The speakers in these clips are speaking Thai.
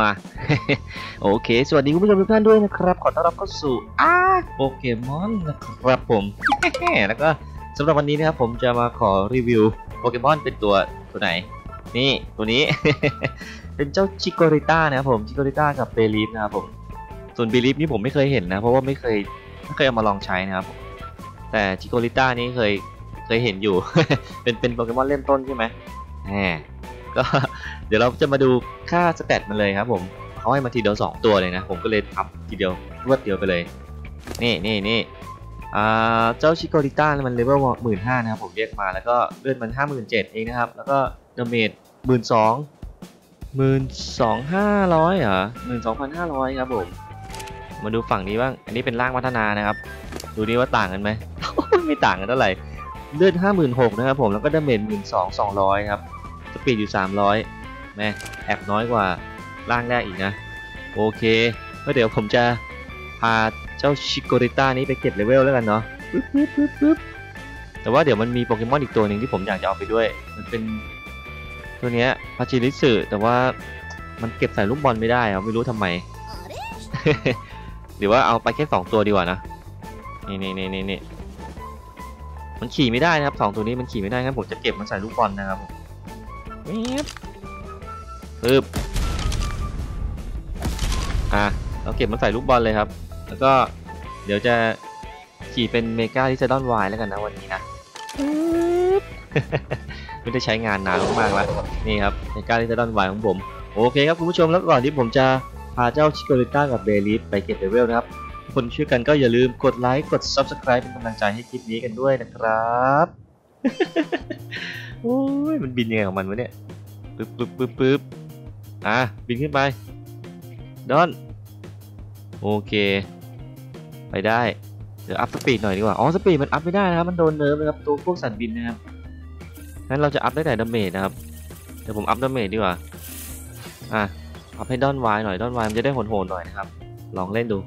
มา โอเค สวัสดีคุณผู้ชมทุกท่านด้วยนะครับ ขอต้อนรับเข้าสู่อาโปเกมอนนะครับผมแล้วก็สำหรับวันนี้นะครับผมจะมาขอรีวิวโปเกมอนเป็นตัวตัวไหน นี่ตัวนี้ เป็นเจ้าชิโกริต้านะครับผมชิโกริต้ากับเบลีฟนะครับผมส่วนเบลีฟนี่ผมไม่เคยเห็นนะ เพราะว่าไม่เคยไม่เคยเอามาลองใช้นะครับแต่ชิโกริต้านี่เคยเคยเห็นอยู่ เป็นเป็นโปเกมอนเริ่มต้นใช่ไหมแหมก็ ดี๋ยวเราจะมาดูค่าสเตตมันเลยครับผมเขาให้มาทีเดียวสองตัวเลยนะ ผมก็เลยทำทีเดียวรวดเดียวไปเลย นี่นี่นี่อ่าเจ้าชิโกริต้ามันเลเวลหมื่นห้านะครับ ผมเรียกมาแล้วก็เลือดมันห้าหมื่นเจ็ดเองนะครับ แล้วก็ดาเมจหมื่นสองหมื่นสองห้าร้อยเหรอหมื่นสองพันห้าร้อยครับผม มาดูฝั่งนี้บ้าง อันนี้เป็นร่างพัฒนานะครับ ดูดิว่าต่างกันไหม ไม่ต่างกันเท่าไหร่ เลือดห้าหมื่นหกนะครับผม แล้วก็ดาเมจหมื่นสองสองร้อยครับ สปีดอยู่300 แม่แอบน้อยกว่าร่างแรกอีกนะ โอเคก็เดี๋ยวผมจะพาเจ้าชิโกริต้านี้ไปเก็บเลเวลแล้วกันเนาะปึ๊บปึ๊บปึ๊บปึ๊บแต่ว่าเดี๋ยวมันมีโปเกมอนอีกตัวหนึ่งที่ผมอยากจะเอาไปด้วย มันเป็นตัวเนี้ยพาชิริสึแต่ว่ามันเก็บใส่ลูกบอลไม่ได้อะไม่รู้ทำไม หรือว่าเอาไปแค่สองตัวดีกว่านะ นี่นี่นี่นี่นี่มันขี่ไม่ได้นะครับสองตัวนี้มันขี่ไม่ได้ครับผมจะเก็บมันใส่ลูกบอลนะครับผม ป๊บปึ๊บอะเราเก็บมาใส่ลูกบอลเลยครับ แล้วก็เดี๋ยวจะขี่เป็นเมกาลิซาดอนวายแล้วกันนะวันนี้นะปึ๊บไม่ได้ใช้งานนานมากๆแล้วนี่ครับเมกาลิซาดอนวายของผม โอเคครับคุณผู้ชมแล้วก่อนที่ผมจะพาเจ้าชิโกริต้ากับเบลิฟไปเก็บเลเวลนะครับทุกคนช่วยกันก็อย่าลืมกดไลค์กด Subscribe เป็นกำลังใจให้คลิปนี้กันด้วยนะครับโอ้ยมันบินยังไงของมันวะเนี่ยปึ๊บปึ๊บปึ๊บปึ๊บ อะบินขึ้นไปดอนโอเคไปได้เดี๋ยวอัพสปีดหน่อยดีกว่า อ๋อสปีดมันอัพไม่ได้นะครับ มันโดนเนิร์ฟนะครับ ตัวพวกสันบินนะครับ งั้นเราจะอัพได้แต่ดาเมจนะครับ เดี๋ยวผมอัพดาเมจดีกว่า อะ อัพให้ดอนวายหน่อย ดอนวายมันจะได้โหดๆหน่อยนะครับ ลองเล่นดู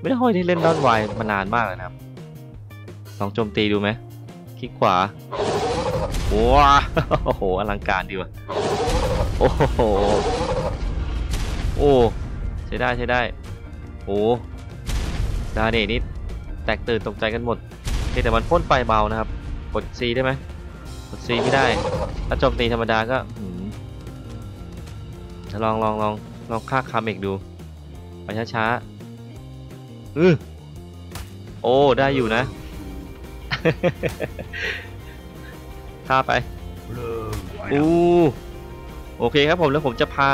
ไม่ได้ค่อยได้เล่นดอนวายมานานมากเลยนะครับ ลองโจมตีดูไหมคลิกขวาว้าโอ้โห อลังการดีว่ะ โอ้โห โอ้ใช้ได้ใช้ได้ โอ้ดาเนตนี่แตกตื่นตกใจกันหมดเพียงแต่มันพ่นไฟเบานะครับ กด C ได้ไหมกด C ไม่ได้ ถ้าโจมตีธรรมดาก็หืมลองลองลองลองฆ่าคาเมกดู ไปช้าๆอือโอ้ ได้อยู่นะฆ่าไปอู้ โอเคครับผมแล้วผมจะพา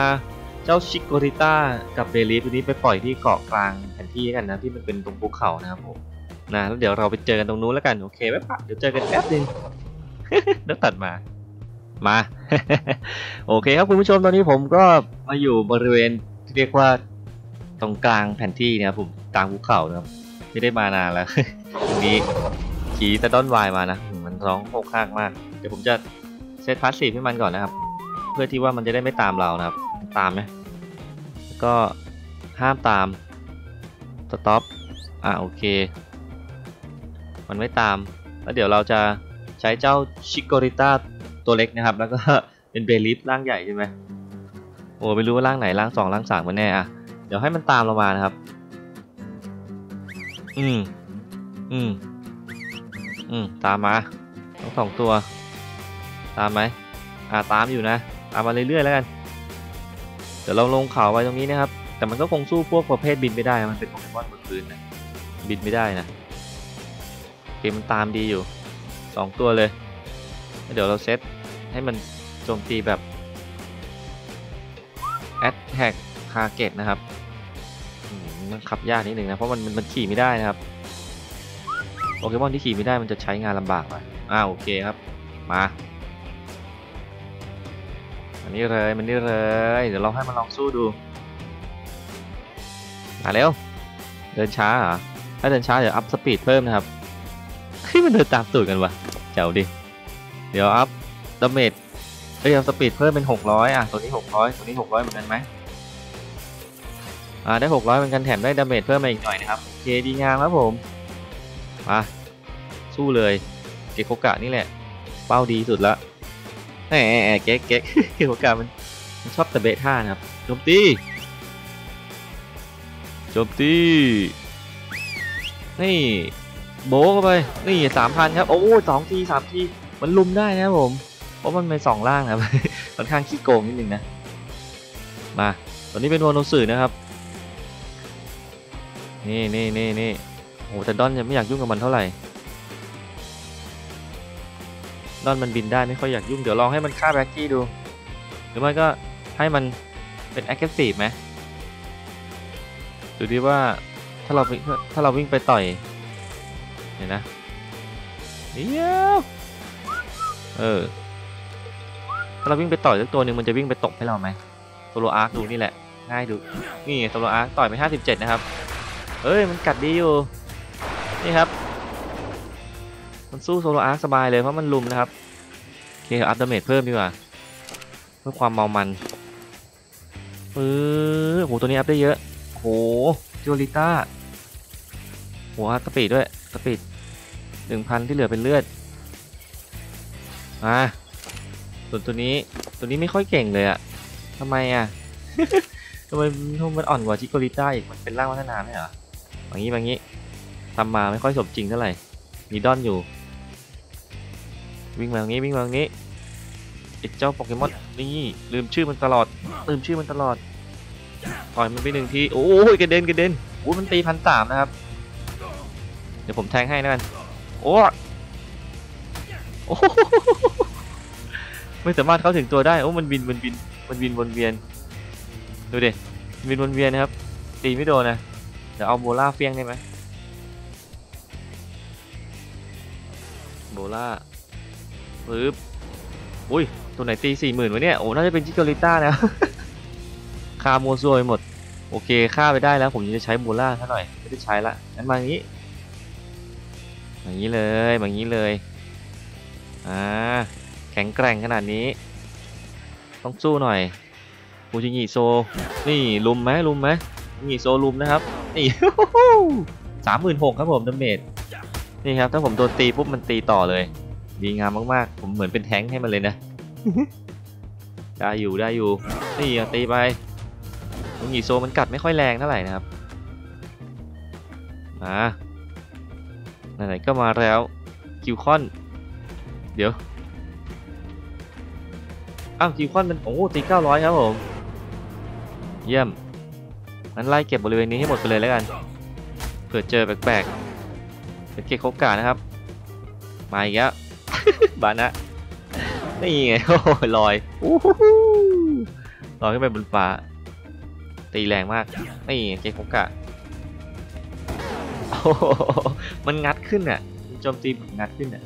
เจ้าชิโกริต้ากับเบลีฟตัวนี้ไปปล่อยที่เกาะกลางแผนที่กันนะที่มันเป็นตรงภูเขานะครับผมนะแล้วเดี๋ยวเราไปเจอกันตรงนู้นแล้วกันโอเคไหมปะเดี๋ยวเจอกันแป๊บนึงแล้วตัดมามาโอเคครับคุณผู้ชมตอนนี้ผมก็มาอยู่บริเวณที่เรียกว่าตรงกลางแผนที่นะครับผมกลางภูเขานะครับไม่ได้มานานแล้วตรงนี้ขี่ตะต้นวายมานะมันร้องโคกคากมาก เดี๋ยวผมจะเซตพาสซีฟให้มันก่อนนะครับ พื่อที่ว่ามันจะได้ไม่ตามเรานะครับ ตามไหมก็ห้ามตามสต็อปอะโอเค มันไม่ตาม แล้วเดี๋ยวเราจะใช้เจ้าชิโกริต้าตัวเล็กนะครับ แล้วก็เป็นเบลิฟร่างใหญ่ใช่ไหมโอ้ไม่รู้ว่าร่างไหนร่างสองร่างสามกันแน่อะเดี๋ยวให้มันตามเรามานะครับ อืม อืม อืม ตามมาทั้งสองตัว ตามไหมอ่าตามอยู่นะ ตามาเรื่อยๆแล้วกัน เดี๋ยวเราลงเขาไปตรงนี้นะครับ แต่มันก็คงสู้พวกประเภทบินไม่ได้ มันเป็นโปเกมอนบนพื้นนะ บินไม่ได้นะ เกมมันตามดีอยู่สองตัวเลย เดี๋ยวเราเซตให้มันโจมตีแบบ Attack Target นะครับ มันขับยากนิดนึงนะ เพราะมันมันมันขี่ไม่ได้นะครับ โปเกมอนที่ขี่ไม่ได้มันจะใช้งานลำบากหน่อยอ่าโอเคครับ มา มันนี่เลยมันนี่เลย เดี๋ยวเราให้มันลองสู้ดูมาเร็ว เดินช้าเหรอ ถ้าเดินช้าเดี๋ยวอัพสปีดเพิ่มนะครับเฮ้ยมันเดินตามตูดกันวะเจ๋วดิ เดี๋ยวอัพดาเมจเฮ้ยเอาสปีดเพิ่มเป็น 600 อะ ตัวนี้ 600 ตัวนี้ 600 เหมือนกันไหมอ่าได้ 600 เหมือนกันแถมได้ดาเมจเพิ่มมาอีกหน่อยนะครับ โอเคดีงามครับผม มา สู้เลย เกโกกะนี่แหละ เป้าดีสุดละ แหมเก๊กเก๊กเกโกกะมันมันชอบตะเบะท่านะครับโจมตีโจมตีนี่โบเข้าไปนี่สามพันครับโอ้สองทีสามทีมันลุมได้นะผมเพราะมันเป็นสองล่างนะครับค่อนข้างขี้โกงนิดนึงนะมาตอนนี้เป็นโวโนสึนะครับนี่นี่นี่นี่โอ้แต่ดอนยังไม่อยากยุ่งกับมันเท่าไหร่ ดอนมันบินได้ไม่ค่อยอยากยุ่งเดี๋ยวลองให้มันฆ่าแบ็กกี้ดู หรือไม่ก็ให้มันเป็น aggressive ไหมดูดิว่าถ้าเราถ้าเราวิ่งไปต่อยเห็นนะเดี๋ยวเออถ้าเราวิ่งไปต่อยสักตัวหนึ่งมันจะวิ่งไปตบให้เราไหมโซโลอาร์คดูนี่แหละง่ายดูนี่โซโลอาร์คต่อยไป 57 นะครับเฮ้ยมันกัดดีอยู่นี่ครับ มันสู้โซโลอาร์สบายเลยเพราะมันลุมนะครับโอเคอัพดาเมจเพิ่มดีกว่าเพื่อความเมามันเออโหตัวนี้อัพได้เยอะโหจิโอลิต้าโหอัพสปีดด้วยสปีดหนึ่งพันที่เหลือเป็นเลือดมาส่วนตัวนี้ตัวนี้ไม่ค่อยเก่งเลยอะทำไมอะทำไมมันอ่อนกว่าจิโกลิต้าอีกมันเป็นร่างพัฒนาไหมเหรออย่างนี้อย่างนี้ทำมาไม่ค่อยสมจริงเท่าไหร่มีดอนอยู่ วิ่งมาตรงนี้วิ่งมาตรงนี้ไอ้เจ้าโปเกมอนนี่ลืมชื่อมันตลอดลืมชื่อมันตลอดต่อยมันไปหนึ่งทีโอ้ยกระเด็นกระเด็นโอ้ยมันตีพันสามนะครับ เดี๋ยวผมแทงให้นะกันโอ้โอ้โหไม่สามารถเข้าถึงตัวได้โอ้มันบินมันบินมันบินวนเวียนดูดิบินวนเวียนนะครับตีไม่โดนนะเดี๋ยวเอาโบล่าเฟี้ยงได้ไหมโบล่า ปึ๊บอุ้ย ตัวไหนตีสี่หมื่นวะเนี่ย โอ้ น่าจะเป็นจิโกลิต้านะฆ่ามัวซัวไปหมด โอเคฆ่าไปได้แล้ว ผมจะใช้โบล่าซะหน่อย ไม่ได้ใช้ละงั้นมาอย่างนี้อย่างนี้เลยอย่างนี้เลย อ่า แข็งแกร่งขนาดนี้ ต้องสู้หน่อยฟูจิงิโซ นี่ลุมไหมลุมไหมงิโซลุมนะครับ นี่สามหมื่นหกครับผมดาเมจ นี่ครับ ถ้าผมโดนตีปุ๊บมันตีต่อเลย ดีงามมากๆ ผมเหมือนเป็นแท้งค์ให้มันเลยนะ ได้อยู่ได้อยู่ นี่อะตีไปลุงหยีโซมันกัดไม่ค่อยแรงเท่าไหร่นะครับ มาไหนๆก็มาแล้วคิวคอน เดี๋ยว อ้าวคิวคอนมัน โอ้ตี900ครับผม เยี่ยมงั้นไล่เก็บบริเวณนี้ให้หมดไปเลยแล้วกัน เผื่อเจอแปลกๆเป็นเกตโคกานะครับ มาอีกแล้ว บานะนี่ไงโอ้ลอยลอยขึ้นไปบนฟ้า ตีแรงมากนี่ไงเกโคกะโอ้โหมันงัดขึ้นอะโจมตีแบบงัดขึ้นอะ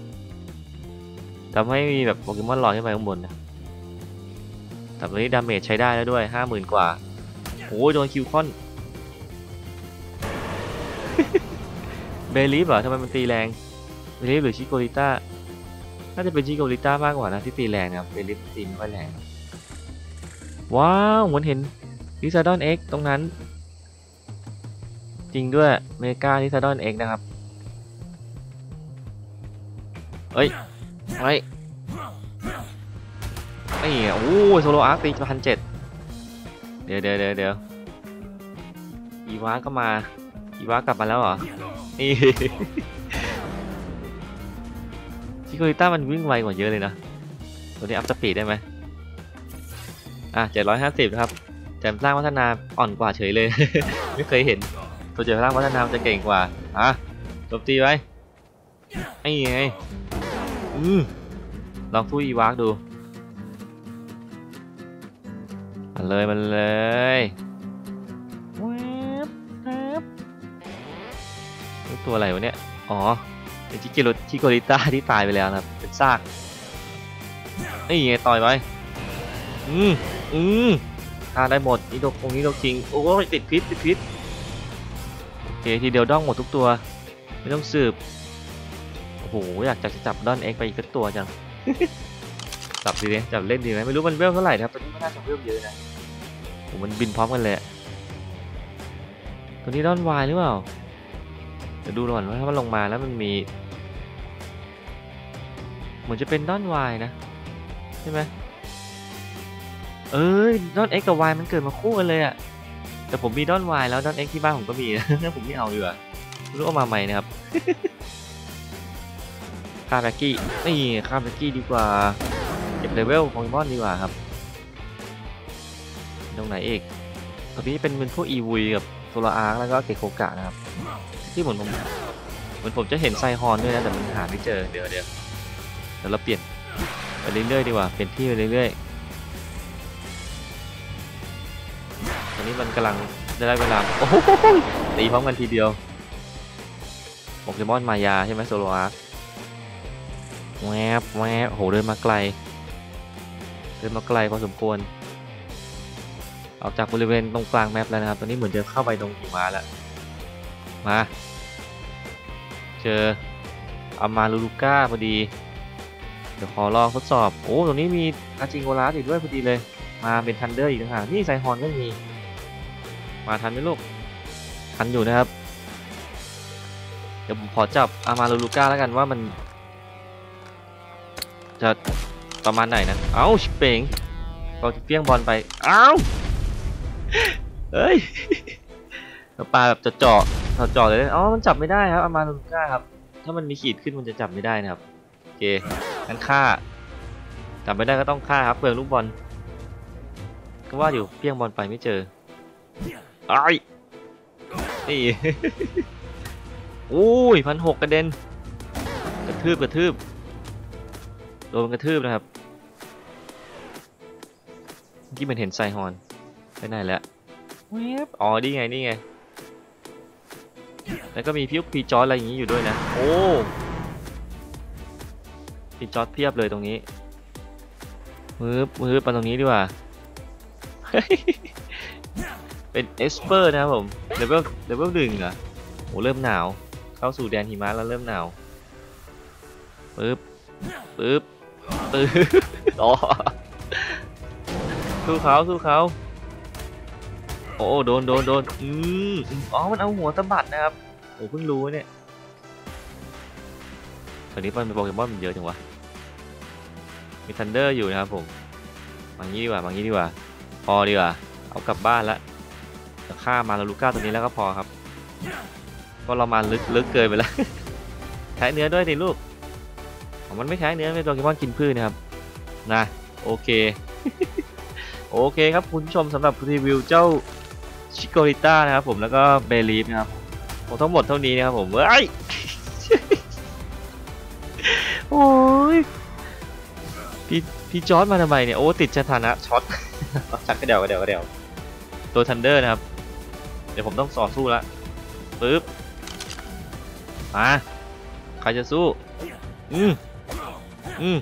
ทำให้มีแบบโปเกมอนลอยขึ้นไปข้างบนนะแต่ตอนนี้ดาเมจใช้ได้แล้วด้วยห้าหมื่นกว่าโอ้ยโดนคิวคอนเบลีฟเหรอทำไมมันตีแรงเบลีฟหรือชิโกริต้า น่าจะเป็นชิโกริต้ามากกว่านะที่ตีแรงนะครับเบลิฟตีไม่ค่อยแรงว้าวเหมือนเห็นลิซาดอนเอ็กตรงนั้น จริงด้วยเมกาลิซาดอนเอ็กนะครับเอ้ยเฮ้ยนี่โอ้โซโลอาร์ตีพันเจ็ดเดี๋ยวเดี๋ยวเดี๋ยวเดี๋ยวอีวาก็มาอีวากลับมาแล้วเหรอนี่ โกริต้ามันวิ่งไวกว่าเยอะเลยนะตัวนี้อัพสปีดได้ไหมอะ750นะครับแจมสร้างพัฒนาอ่อนกว่าเฉยเลย ไม่เคยเห็น ตัวเจมสร้างพัฒนาจะเก่งกว่าอะจมตีไว้ไอ้ไงอืมลองสู้อีวากดูมันเลยมันเลยแวบแวบตัวอะไรวะเนี่ย อ๋อ เป็นชิเกโรชิโกริต้าที่ตายไปแล้วนะครับ เป็นซากนี่ไงต่อยไปอืมอืมฆ่าได้หมดนี่โดคงนี่โดจริง โอ้ยติดพิษติดพิษโอเคทีเดียวด้องหมดทุกตัว ไม่ต้องสืบ โอ้โหอยากจะจับด้อนเอ็กไปอีกสักตัวจัง จับดีเลยจับเล่นดีไหมไม่รู้มันเวลเท่าไหร่ครับตอนนี้มันน่าจะเวลเยอะนะโอ้มันบินพร้อมกันเลยอะตัวนี้ด้อนวายหรือเปล่า เดี๋ยวดูก่อนว่าถ้ามันลงมาแล้วมันมีเหมือนจะเป็นด้อนวายนะใช่ไหมเอ้ยดอนเอ็กกับวายมันเกิดมาคู่กันเลยอะแต่ผมมีดอนวายแล้วดอนเอ็กที่บ้านผมก็มีงั้นผมไม่เอาดีกว่าไม่รู้เอามาใหม่นะครับฆ่าแบกกี้นี่ฆ่าแบกกี้ดีกว่าเก็บเลเวลโปเกมอนดีกว่าครับตรงไหนอีกตรงนี้เป็นเป็นพวกอีวุยกับโซลาอาร์แล้วก็เกโคกะนะครับ ที่เหมือนผมเหมือนผมจะเห็นไซฮอนด้วยนะแต่มันหาไม่เจอเดี๋ยวเดี๋ยวเดี๋ยวเราเปลี่ยนไปเรื่อยๆดีกว่าเปลี่ยนที่ไปเรื่อยๆตอนนี้มันกำลังได้เวลาโอ้โหตีพร้อมกันทีเดียวโปเกมอนมายาใช่ไหมโซโลอาร์แวบแวบโอ้โหเดินมาไกลเดินมาไกลพอสมควรออกจากบริเวณตรงกลางแมปแล้วนะครับ ตอนนี้เหมือนจะเข้าไปตรงหิมะแล้ว มา เจออามาลูลูก้าพอดี เดี๋ยวขอลองทดสอบ โอ้ตรงนี้มีอาจิงโกลาสอีกด้วยพอดีเลย มาเป็นทันเดอร์อีกต่างหากนี่ไซฮอนก็มี มาทันไหมลูก ทันอยู่นะครับ เดี๋ยวผมขอจับอามาลูลูก้าแล้วกันว่ามัน จะประมาณไหนนะ เอ้าชิเป่งก็จะเปี้ยงบอลไป เอ้าเฮ้ยปลาแบบจะเจาะ เจาะเลยอ๋อ มันจับไม่ได้ครับอามาลูก้าครับ ถ้ามันมีขีดขึ้นมันจะจับไม่ได้นะครับ โอเค งั้นฆ่า จับไม่ได้ก็ต้องฆ่าครับเปลืองลูกบอล ก็ว่าอยู่เปี้ยงบอลไปไม่เจอไอ้ายนี่โอ้ยพันหกกระเด็น กระทืบกระทืบ โดนกระทืบนะครับเมื่อกี้มันเห็นไซฮอนไปไหนแล้วแวบอ๋อนี่ไงนี่ไง แล้วก็มีพิวพีจอร์อะไรอย่างนี้อยู่ด้วยนะ โอ้พีจอร์เพียบเลยตรงนี้มือมือไปตรงนี้ดีกว่า เป็นเอสเปอร์นะครับผมเลเวลเลเวลหนึ่งเหรอโอ้เริ่มหนาว เข้าสู่แดนหิมะแล้วเริ่มหนาวปึ๊บปึ๊บปึ๊บอ๋อสู้เขาสู้เขาโอ้โดนโดนโดนอืมอืมอ๋อมันเอาหัวสะบัดนะครับโอ้เพิ่งรู้เนี่ยตอนนี้มันเป็นโปเกมอนมันเยอะจังวะ มีทันเดอร์อยู่นะครับผมบางี้ดีกว่าบางี้ดีกว่า พอดีกว่า เอากลับบ้านละจะฆ่ามาลาลูก้าตัวนี้แล้วก็พอครับเพราะเรามาลึกลึกเกินไปแล้ว ใช้เนื้อด้วยดิลูกมันไม่ใช้เนื้อเป็นโปเกมอนกินพืชนะครับ นะ โอเค โอเคครับคุณผู้ชมสำหรับรีวิวเจ้าชิโกริต้านะครับผมแล้วก็เบลีฟนะครับ ผมทั้งหมดเท่านี้นะครับผมเอ้ยโอ้ยพี่พี่จอร์ดมาทำไมเนี่ย โอ้ ติดสถานะช็อตชักกระเดี่ยวกระเดี่ยวกระเดี่ยวตัวทันเดอร์นะครับ เดี๋ยวผมต้องต่อสู้ละปึ๊บมาใครจะสู้ อืมอืม